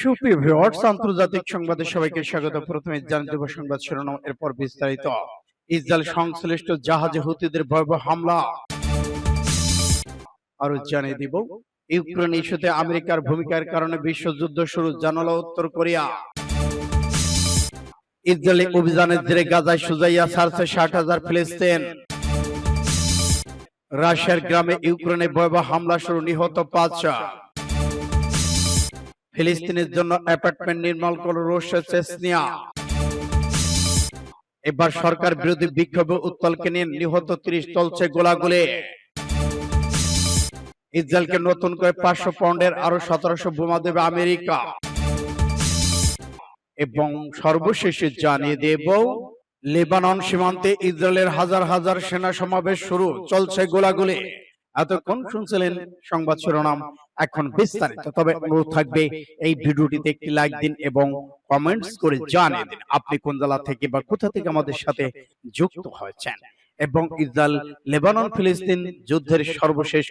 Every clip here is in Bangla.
সুপ্রিয় ভিউয়ার্স আন্তর্জাতিক সংবাদে সবাইকে স্বাগত। প্রথমে জানিয়ে দেব সংবাদ শিরোনাম এরপর বিস্তারিত। ইসরায়েল সংশ্লিষ্ট জাহাজে হুতিদের ভয়াবহ হামলা। আরও জানিয়ে দিব ইউক্রেন ইস্যুতে আমেরিকার ভূমিকার কারণে বিশ্বযুদ্ধ শুরু জানালো উত্তর কোরিয়া। ইসরায়েলি অভিযানের জেরে গাজায় সুজাইয়া ছাড়ছে ষাট হাজার ফিলিস্তিন। রাশিয়ার গ্রামে ইউক্রেনে ভয়াবহ হামলা শুরু নিহত পাঁচ ফিলিস্তিনের জন্য অ্যাপার্টমেন্ট নির্মাণ করল রুশ চেসনিয়া। এবার সরকার বিরোধী বিক্ষোভে উত্তলকে নিয়ে নিহত ত্রিশ চলছে গোলাগুলি। ইসরায়েলকে নতুন করে পাঁচশো পাউন্ডের আরও সতেরোশো বোমা দেবে আমেরিকা। এবং সর্বশেষে জানিয়ে দেব, লেবানন সীমান্তে ইসরায়েলের হাজার হাজার সেনা সমাবেশ শুরু, চলছে গোলাগুলি। এতক্ষণ শুনছিলেন সংবাদ শিরোনাম। এখন বিস্তারিত। তবে অনুরোধ থাকবে এই ভিডিওটিতে একটি লাইক দিন এবং কমেন্টস করে জানিয়ে দিন আপনি কোন জেলা থেকে বা কোথা থেকে আমাদের সাথে যুক্ত হয়েছেন এবং ইসরায়েল লেবানন ফিলিস্তিন যুদ্ধের সর্বশেষ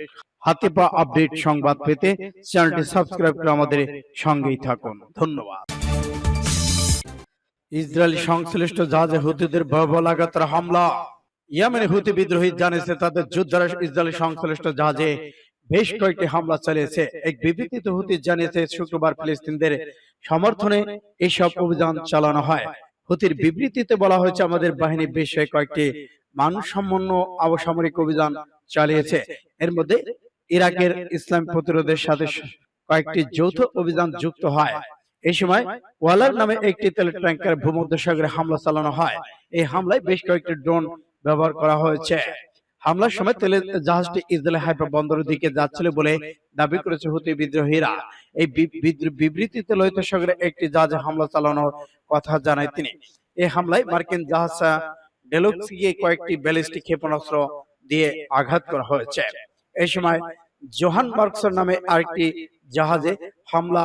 হাতে পা আপডেট সংবাদ পেতে চ্যানেলটি সাবস্ক্রাইব করে আমাদের সঙ্গেই থাকুন। ধন্যবাদ। ইসরায়েল সংশ্লিষ্ট জাহাজে হুতিদের ভয়াবহ লাগাতার হামলা। ইয়েমেনে হুতি বিদ্রোহী জানিয়েছে তাদের যুদ্ধরা ইসরায়েলি সংশ্লিষ্ট জাহাজে বেশ কয়েকটি হামলা চালিয়েছে। এক বিবৃতিতে হুতি জানিয়েছে শুক্রবার ফিলিস্তিনদের সমর্থনে এসব অভিযান চালানো হয়। হুতির বিবৃতিতে বলা হয়েছে আমাদের বাহিনী বেশ কয়েকটি মানসম্পন্ন অবসামরিক অভিযান চালিয়েছে। এর মধ্যে ইরাকের ইসলাম প্রতিরোধের সাথে কয়েকটি যৌথ অভিযান যুক্ত হয়। এই সময় ওয়ালার নামে একটি তেলের ট্যাঙ্কার ভূমধ্যসাগরে হামলা চালানো হয়। এই হামলায় বেশ কয়েকটি ড্রোন ব্যবহার করা হয়েছে। হামলার সময় তেলের জাহাজটি ইসরায়েল হাইফা বন্দরের দিকে যাচ্ছিল বলে দাবি করেছে হুতি বিদ্রোহীরা। এই বিবৃতিতে লোহিত সাগরে একটি জাহাজে হামলা চালানোর কথা জানায় তিনি। এই হামলায় মার্কিন জাহাজ ডেলক্সিকে কয়েকটি ব্যালিস্টিক ক্ষেপণাস্ত্র দিয়ে আঘাত করা হয়েছে। এই সময় জোহান মার্কসের নামে আরেকটি জাহাজে হামলা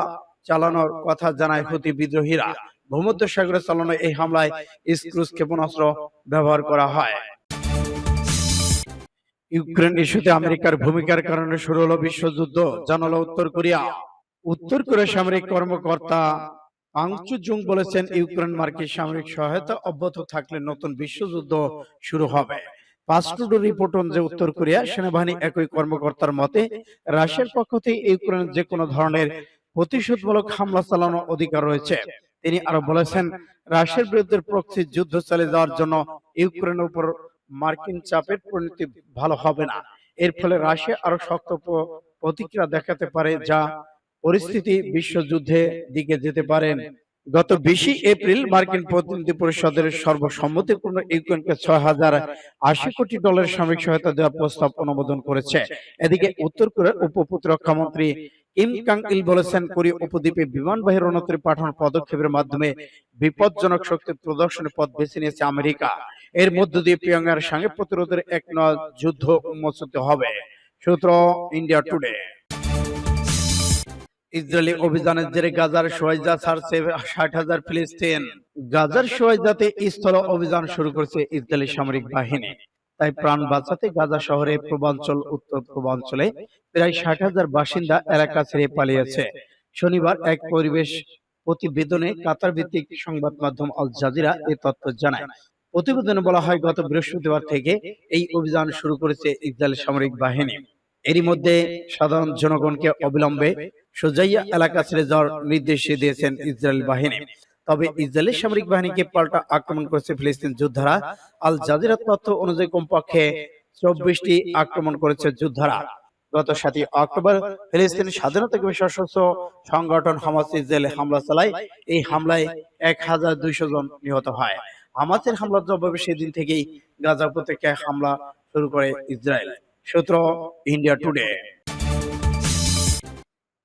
চালানোর কথা জানায় হুতি বিদ্রোহীরা। ভূমধ্য সাগরে চালানো এই হামলায় স্ক্রুজ ক্ষেপণাস্ত্র ব্যবহার করা হয়। ইউক্রেন ইস্যুতে আমেরিকার ভূমিকার কারণে শুরু হলো বিশ্বযুদ্ধ জানালো উত্তর কোরিয়া। উত্তর কোরিয়ার সামরিক কর্মকর্তা আংচু জুং বলেছেন ইউক্রেন মার্কিন সামরিক সহায়তা অব্যাহত থাকলে নতুন বিশ্বযুদ্ধ শুরু হবে। পাসটুডো রিপোর্ট যে উত্তর কোরিয়া সেনাবাহিনী একই কর্মকর্তার মতে রাশিয়ার পক্ষ থেকে ইউক্রেনের যে কোনো ধরনের প্রতিশোধমূলক হামলা চালানোর অধিকার রয়েছে। তিনি আরও বলেছেন রাশিয়ার বিরুদ্ধে প্রক্সি যুদ্ধ চালিয়ে যাওয়ার জন্য ইউক্রেনের উপর মার্কিন চাপের পরিণতি ভালো হবে না। এর ফলে রাশিয়া আরও শক্ত প্রতিক্রিয়া দেখাতে পারে যা পরিস্থিতি বিশ্বযুদ্ধে দিকে যেতে পারেন। গত বিশে এপ্রিল মার্কিন প্রতিনিধি পরিষদের সর্বসম্মতিপূর্ণ ইউক্রেনকে ছয় হাজার আশি কোটি ডলারের সামরিক সহায়তা দেওয়ার প্রস্তাব অনুমোদন করেছে। এদিকে উত্তর কোরিয়ার উপ প্রতিরক্ষা মন্ত্রী কিম কাং ইল বলেছেন কোরিয়া উপদ্বীপে বিমানবাহী রণতরী পাঠানোর পদক্ষেপের মাধ্যমে বিপজ্জনক শক্তি প্রদর্শনের পথ বেছে নিয়েছে। আমেরিকা এর মধ্য দিয়ে পিয়ংয়ার সঙ্গে প্রতিরোধের এক নয়া যুদ্ধ উন্মোচিত হবে। সূত্র ইন্ডিয়া টুডে। ইসরায়েলি অভিযানের জেরে গাজার সোয়াইজা ছাড়ছে ষাট হাজার ফিলিস্তিন। গাজার সোয়াইজাতে স্থল অভিযান শুরু করেছে ইসরায়েলি সামরিক বাহিনী। তাই প্রাণ বাঁচাতে গাজা শহরে পূর্বাঞ্চল, উত্তর পূর্বাঞ্চলে প্রায় ষাট হাজার বাসিন্দা এলাকা ছেড়ে পালিয়েছে। শনিবার এক পরিবেশ প্রতিবেদনে কাতার ভিত্তিক সংবাদ মাধ্যম আল জাজিরা এ তথ্য জানায়। প্রতিবেদনে বলা হয়, গত বৃহস্পতিবার থেকে এই অভিযান শুরু করেছে ইসরায়েল সামরিক বাহিনী। এরই মধ্যে সাধারণ জনগণকে অবিলম্বে সোজাইয়া এলাকা ছেড়ে যাওয়ার নির্দেশ দিয়েছেন ইসরায়েল বাহিনী। তবে ইসরায়েলের সামরিক বাহিনীকে পাল্টা আক্রমণ করেছে ফিলিস্তিন যোদ্ধারা। আল জাজিরার তথ্য অনুযায়ী কমপক্ষে চব্বিশটি আক্রমণ করেছে যোদ্ধারা। গত সাতই অক্টোবর ফিলিস্তিন স্বাধীনতা সশস্ত্র সংগঠন হামাস ইসরায়েলে হামলা চালায়। এই হামলায় এক হাজার দুইশো জন নিহত হয়। হামাসের হামলার জবাবে সেদিন থেকেই গাজা উপত্যকায় হামলা শুরু করে ইসরায়েল। সূত্র ইন্ডিয়া টুডে।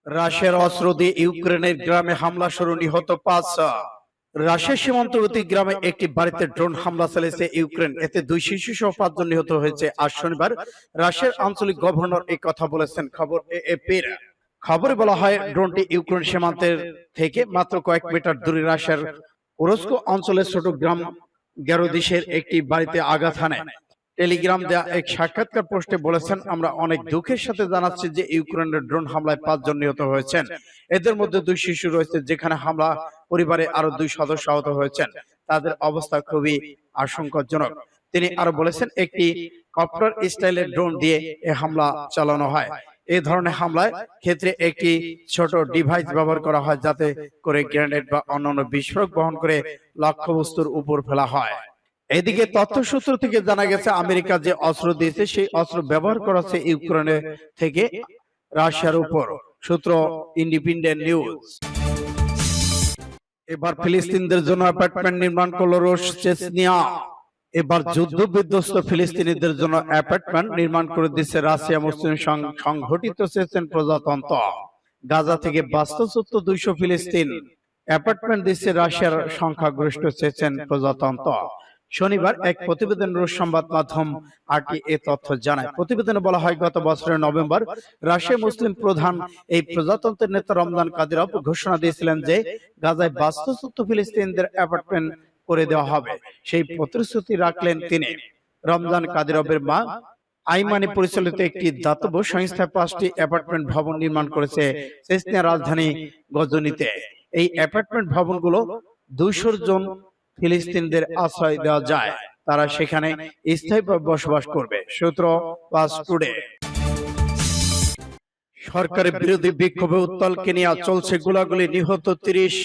রাশিয়ার অস্ত্র দিয়ে ইউক্রেনের গ্রামে হামলা শুরু, নিহত পাঁচ। রাশিয়ার সীমান্তবর্তী গ্রামে একটি বাড়িতে ড্রোন হামলা চালিয়েছে ইউক্রেন। এতে দুই শিশু সহ পাঁচজন নিহত হয়েছে। আজ শনিবার রাশিয়ার আঞ্চলিক গভর্নর এই কথা বলেছেন। খবর এএপির। খবরে বলা হয়, ড্রোনটি ইউক্রেন সীমান্তের থেকে মাত্র কয়েক মিটার দূরে রাশিয়ার কুরস্ক অঞ্চলের ছোট গ্রাম গ্যারোদিসের একটি বাড়িতে আঘাত হানে। টেলিগ্রাম দেয়া এক সাক্ষাৎকার পোস্টে বলেছেন, আমরা অনেক দুঃখের সাথে জানাচ্ছি যে ইউক্রেনের ড্রোন হামলায় পাঁচজন নিহত হয়েছেন। এদের মধ্যে দুই শিশু রয়েছে যেখানে হামলা পরিবারে আরও দুই সদস্য আহত হয়েছেন। তাদের অবস্থা খুবই আশঙ্কাজনক। তিনি আরও বলেছেন, একটি কপ্টার স্টাইলের ড্রোন দিয়ে এ হামলা চালানো হয়। এই ধরনের হামলায় ক্ষেত্রে একটি ছোট ডিভাইস ব্যবহার করা হয় যাতে করে গ্রেনেড বা অন্যান্য বিস্ফোরক বহন করে লক্ষ্যবস্তুর উপর ফেলা হয়। এদিকে তথ্যসূত্র থেকে জানা গেছে, আমেরিকা যে অস্ত্র দিয়েছে, সেই অস্ত্র ব্যবহার করা ইউক্রেনের থেকে রাশিয়ার উপর। সূত্র ইন্ডিপেন্ডেন্ট নিউজ এবার ফিলিস্তিনদের জন্য অ্যাপার্টমেন্ট নির্মাণ করল রুশ চেচনিয়া। এবার যুদ্ধ বিধ্বস্ত ফিলিস্তিনিদের জন্য অ্যাপার্টমেন্ট নির্মাণ করে দিচ্ছে রাশিয়া মুসলিম সং- সংগঠিত চেচেন প্রজাতন্ত্র। গাজা থেকে বাস্তুচ্যুত দুইশো ফিলিস্তিন। অ্যাপার্টমেন্ট দিচ্ছে রাশিয়ার সংখ্যাগরিষ্ঠ চেচেন প্রজাতন্ত্র। শনিবার এক প্রতিবেদন রুশ সংবাদ মাধ্যম আরটি এ তথ্য জানায়। প্রতিবেদনে বলা হয় গত বছরের নভেম্বর রাশিয়া মুসলিম প্রধান এই প্রজাতন্ত্রের নেতা রমজান কাদিরভ ঘোষণা দিয়েছিলেন যে গাজায় বাস্তুচ্যুত ফিলিস্তিনদের অ্যাপার্টমেন্ট করে দেওয়া হবে। সেই প্রতিশ্রুতি রাখলেন তিনি। রমজান কাদিরবের মা। আইমানি পরিচালিত একটি দাতব্য সংস্থা পাঁচটি অ্যাপার্টমেন্ট ভবন নির্মাণ করেছে চেচনিয়া রাজধানী গজনিতে। এই অ্যাপার্টমেন্ট ভবনগুলো দুইশো জন ফিলিস্তিনদের আশ্রয় দেওয়া যায়। তারা সেখানে স্থায়ীভাবে বসবাস করবে। সূত্র পাস টুডে সরকারের বিরোধী বিক্ষোভে উত্তাল কেনিয়া চলছে গোলাগুলি নিহত তিরিশ।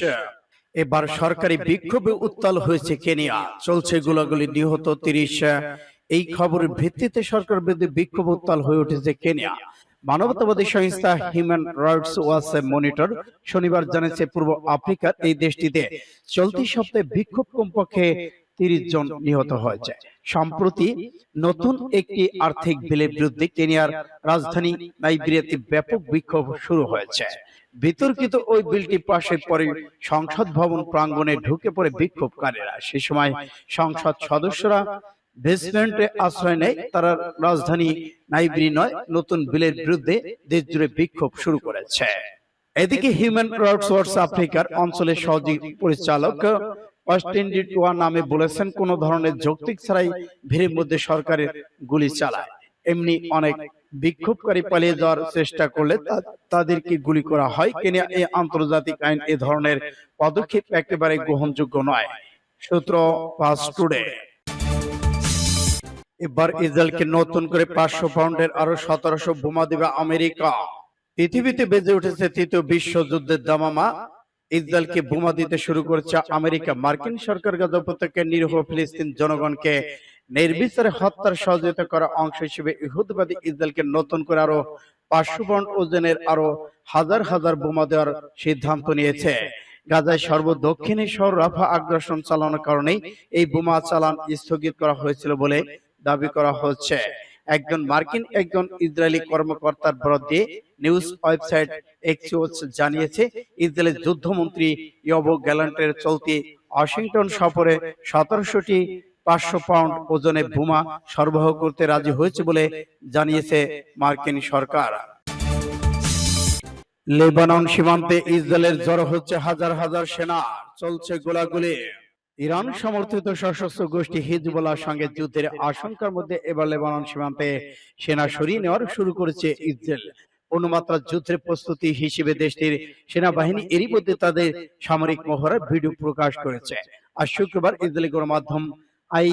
এবার সরকারি বিক্ষোভে উত্তাল হয়েছে কেনিয়া। চলছে গোলাগুলি নিহত তিরিশ। এই খবরের ভিত্তিতে সরকার বিরোধী বিক্ষোভ উত্তাল হয়ে উঠেছে কেনিয়া। মানবতাবাদী সংস্থা হিউম্যান রাইটস ওয়াচ মনিটর শনিবার জানিয়েছে পূর্ব আফ্রিকার এই দেশটিতে চলতি সপ্তাহে বিক্ষোভ কমপক্ষে তিরিশ জন নিহত হয়েছে। সম্প্রতি নতুন একটি আর্থিক বিলের বিরুদ্ধে কেনিয়ার রাজধানী নাইবেরিয়াতে ব্যাপক বিক্ষোভ শুরু হয়েছে। বিতর্কিত ওই বিলটি পাশের পরে সংসদ ভবন প্রাঙ্গণে ঢুকে পড়ে বিক্ষোভকারীরা। সে সময় সংসদ সদস্যরা বেসমেন্টে আশ্রয় নেয়। তারা রাজধানী নাইবেরি নয় নতুন বিলের বিরুদ্ধে দেশ জুড়ে বিক্ষোভ শুরু করেছে। এদিকে হিউম্যান রাইটস ওয়াচ আফ্রিকার অঞ্চলের সহযোগী পরিচালক নামে বলেছেন কোন ধরনের যৌক্তিক ছাড়াই ভিড়ের মধ্যে সরকারের গুলি চালায়। এমনি অনেক বিক্ষোভকারী পালিয়ে যাওয়ার চেষ্টা করলে তাদেরকে গুলি করা হয় কেনিয়া এই আন্তর্জাতিক আইন এ ধরনের পদক্ষেপ একেবারে গ্রহণযোগ্য নয়। সূত্র পাস টুডে এবার ইসরায়েলকে নতুন করে পাঁচশো পাউন্ডের আরও সতেরোশো বোমা দেবে আমেরিকা। পৃথিবীতে বেজে উঠেছে তৃতীয় বিশ্বযুদ্ধের দামামা। ইসরায়েলকে বোমা দিতে শুরু করেছে আমেরিকা। মার্কিন সরকার গাজা উপত্যকায় নিরীহ ফিলিস্তিন জনগণকে নির্বিচারে হত্যার সহযোগিতা করা অংশ হিসেবে ইহুদবাদী ইসরায়েলকে নতুন করে আরও পাঁচশো ওজনের আরও হাজার হাজার বোমা দেওয়ার সিদ্ধান্ত নিয়েছে। গাজায় সর্বদক্ষিণে শহর রাফা আগ্রাসন চালানোর কারণে এই বোমা চালান স্থগিত করা হয়েছিল বলে দাবি করা হচ্ছে। একজন মার্কিন একজন ইসরায়েলি কর্মকর্তার বিরুদ্ধে নিউজ ওয়েবসাইট এক্সিওস জানিয়েছে, ইসরায়েলের যুদ্ধমন্ত্রী ইয়বো গ্যালান্টের চলতি ওয়াশিংটন সফরে সতেরোশোটি পাঁচশো পাউন্ড ওজনে বোমা সরবরাহ করতে রাজি হয়েছে বলে জানিয়েছে মার্কিন সরকার। লেবানন সীমান্তে ইসরায়েলের জড়ো হচ্ছে হাজার হাজার সেনা চলছে গোলাগুলি। ইরান সমর্থিত সশস্ত্র গোষ্ঠী হিজবুল্লাহর সঙ্গে যুদ্ধের আশঙ্কার মধ্যে এবার লেবানন সীমান্তে সেনা সরিয়ে নেওয়ার শুরু করেছে ইসরায়েল। অনুমাত্রা যুদ্ধের প্রস্তুতি হিসেবে দেশটির সেনাবাহিনী এরই মধ্যে তাদের সামরিক মহড়ার ভিডিও প্রকাশ করেছে। আর শুক্রবার ইসরায়েলি গণমাধ্যম আই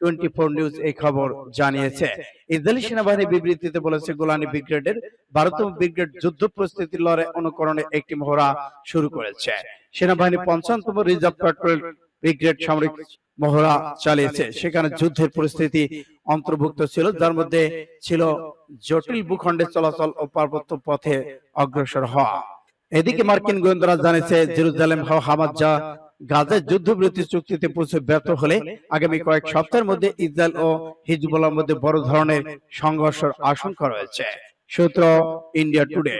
টোয়েন্টি ফোর নিউজ এই খবর জানিয়েছে। ইসরায়েলি সেনাবাহিনী বিবৃতিতে বলেছে, গোলানি ব্রিগেডের বারোতম ব্রিগেড যুদ্ধ প্রস্তুতি লড়াই অনুকরণে একটি মহড়া শুরু করেছে। সেনাবাহিনী পঞ্চাশতম রিজার্ভ পেট্রোল ব্রিগেড সামরিক মহড়া চালিয়েছে। সেখানে যুদ্ধের পরিস্থিতি অন্তর্ভুক্ত ছিল, যার মধ্যে ছিল জটিল ভূখণ্ডে চলাচল ও পার্বত্য পথে অগ্রসর হওয়া। এদিকে মার্কিন গোয়েন্দারা জানিয়েছে, জেরুজালেম হামাজ গাজায় যুদ্ধবিরতি চুক্তিতে পৌঁছে ব্যর্থ হলে আগামী কয়েক সপ্তাহের মধ্যে ইসরায়েল ও হিজবুল্লাহর মধ্যে বড় ধরনের সংঘর্ষের আশঙ্কা রয়েছে। সূত্র ইন্ডিয়া টুডে।